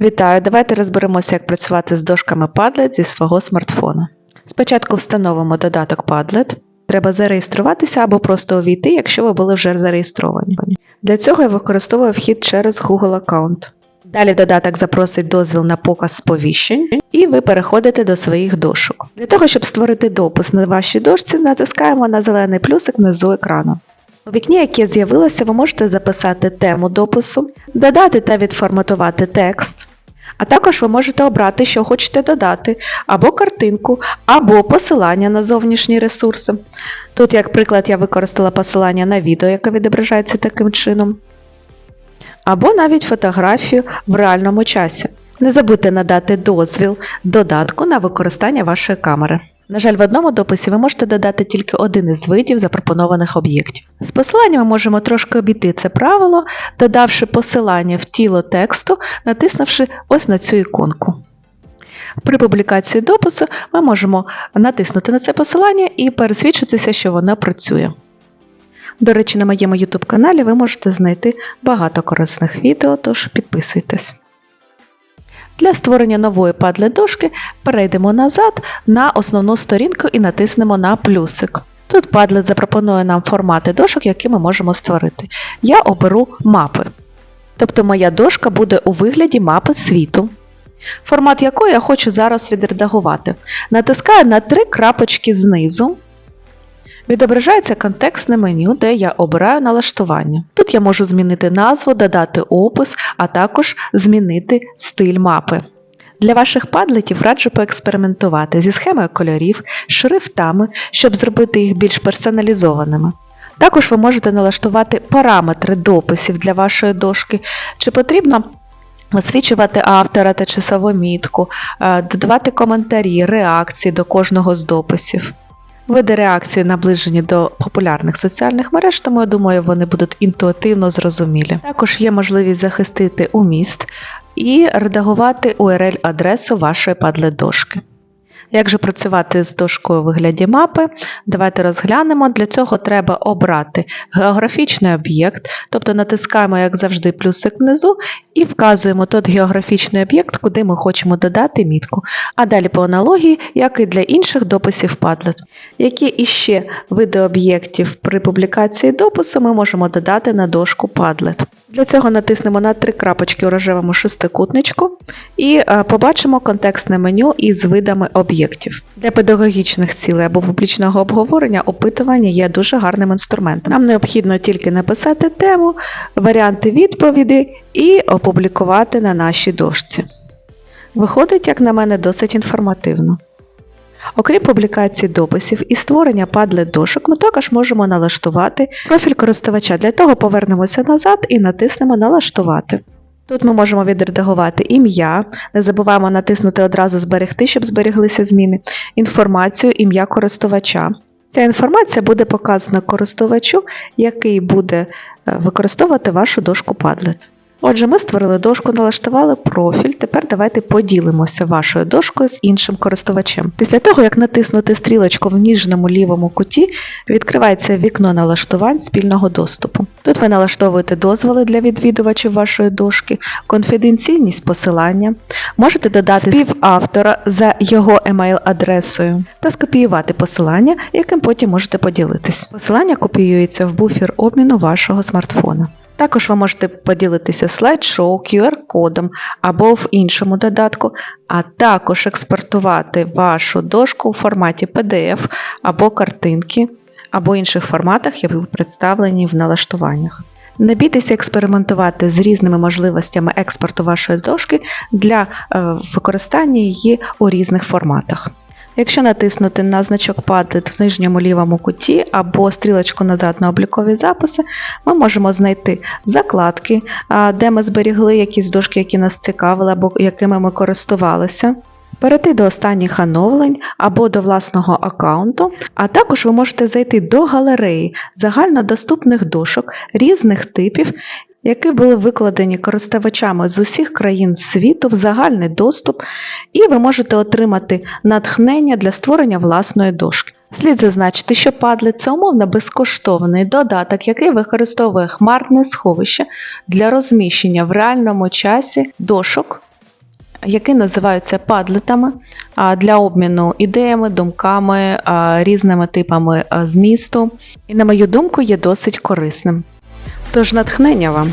Вітаю! Давайте розберемося, як працювати з дошками Padlet зі свого смартфона. Спочатку встановимо додаток Padlet. Треба зареєструватися або просто увійти, якщо ви були вже зареєстровані. Для цього я використовую вхід через Google аккаунт. Далі додаток запросить дозвіл на показ сповіщень, і ви переходите до своїх дошок. Для того, щоб створити допис на вашій дошці, натискаємо на зелений плюсик внизу екрану. У вікні, яке з'явилося, ви можете записати тему допису, додати та відформатувати текст. А також ви можете обрати, що хочете додати, або картинку, або посилання на зовнішні ресурси. Тут, як приклад, я використала посилання на відео, яке відображається таким чином. Або навіть фотографію в реальному часі. Не забудьте надати дозвіл додатку на використання вашої камери. На жаль, в одному дописі ви можете додати тільки один із видів запропонованих об'єктів. З посиланнями можемо трошки обійти це правило, додавши посилання в тіло тексту, натиснувши ось на цю іконку. При публікації допису ми можемо натиснути на це посилання і пересвідчитися, що воно працює. До речі, на моєму YouTube каналі ви можете знайти багато корисних відео, тож підписуйтесь. Для створення нової Padlet дошки перейдемо назад на основну сторінку і натиснемо на плюсик. Тут Padlet запропонує нам формати дошок, які ми можемо створити. Я оберу мапи. Тобто моя дошка буде у вигляді мапи світу, формат якої я хочу зараз відредагувати. Натискаю на три крапочки знизу. Відображається контекстне меню, де я обираю налаштування. Тут я можу змінити назву, додати опис, а також змінити стиль мапи. Для ваших падлетів раджу поекспериментувати зі схемою кольорів, шрифтами, щоб зробити їх більш персоналізованими. Також ви можете налаштувати параметри дописів для вашої дошки, чи потрібно освічувати автора та часову мітку, е, додавати коментарі, реакції до кожного з дописів. Види реакції наближені до популярних соціальних мереж, тому я думаю, вони будуть інтуїтивно зрозумілі. Також є можливість захистити уміст і редагувати URL-адресу вашої падлет-дошки. Як же працювати з дошкою у вигляді мапи? Давайте розглянемо. Для цього треба обрати географічний об'єкт, тобто натискаємо, як завжди, плюсик внизу і вказуємо той географічний об'єкт, куди ми хочемо додати мітку. А далі по аналогії, як і для інших дописів Padlet. Які іще види об'єктів при публікації допису ми можемо додати на дошку Padlet. Для цього натиснемо на три крапочки у рожевому шестикутничку і е, побачимо контекстне меню із видами об'єктів. Для педагогічних цілей або публічного обговорення опитування є дуже гарним інструментом. Нам необхідно тільки написати тему, варіанти відповіді і опублікувати на нашій дошці. Виходить, як на мене, досить інформативно. Окрім публікації дописів і створення Padlet дошок, ми також можемо налаштувати профіль користувача. Для того повернемося назад і натиснемо Налаштувати. Тут ми можемо відредагувати ім'я, не забуваємо натиснути одразу Зберегти, щоб зберіглися зміни, інформацію, ім'я користувача. Ця інформація буде показана користувачу, який буде е, використовувати вашу дошку Padlet. Отже, ми створили дошку, налаштували профіль. Тепер давайте поділимося вашою дошкою з іншим користувачем. Після того, як натиснути стрілочку в ніжному лівому куті, відкривається вікно налаштувань спільного доступу. Тут ви налаштовуєте дозволи для відвідувачів вашої дошки, конфіденційність посилання, можете додати співавтора за його емейл-адресою та скопіювати посилання, яким потім можете поділитись. Посилання копіюється в буфер обміну вашого смартфона. Також ви можете поділитися слайд-шоу, QR-кодом або в іншому додатку, а також експортувати вашу дошку у форматі PDF або картинки, або інших форматах, які представлені в налаштуваннях. Не бійтеся експериментувати з різними можливостями експорту вашої дошки для е, використання її у різних форматах. Якщо натиснути на значок Padlet в нижньому лівому куті або стрілочку назад на облікові записи, ми можемо знайти закладки, де ми зберігли якісь дошки, які нас цікавили або якими ми користувалися. Перейти до останніх оновлень або до власного аккаунту, а також ви можете зайти до галереї загальнодоступних дошок різних типів, які були викладені користувачами з усіх країн світу в загальний доступ, і ви можете отримати натхнення для створення власної дошки. Слід зазначити, що Padlet – це умовно безкоштовний додаток, який використовує хмарне сховище для розміщення в реальному часі дошок які називаються падлетами для обміну ідеями, думками, різними типами змісту. І, на мою думку, є досить корисним. Тож натхнення вам!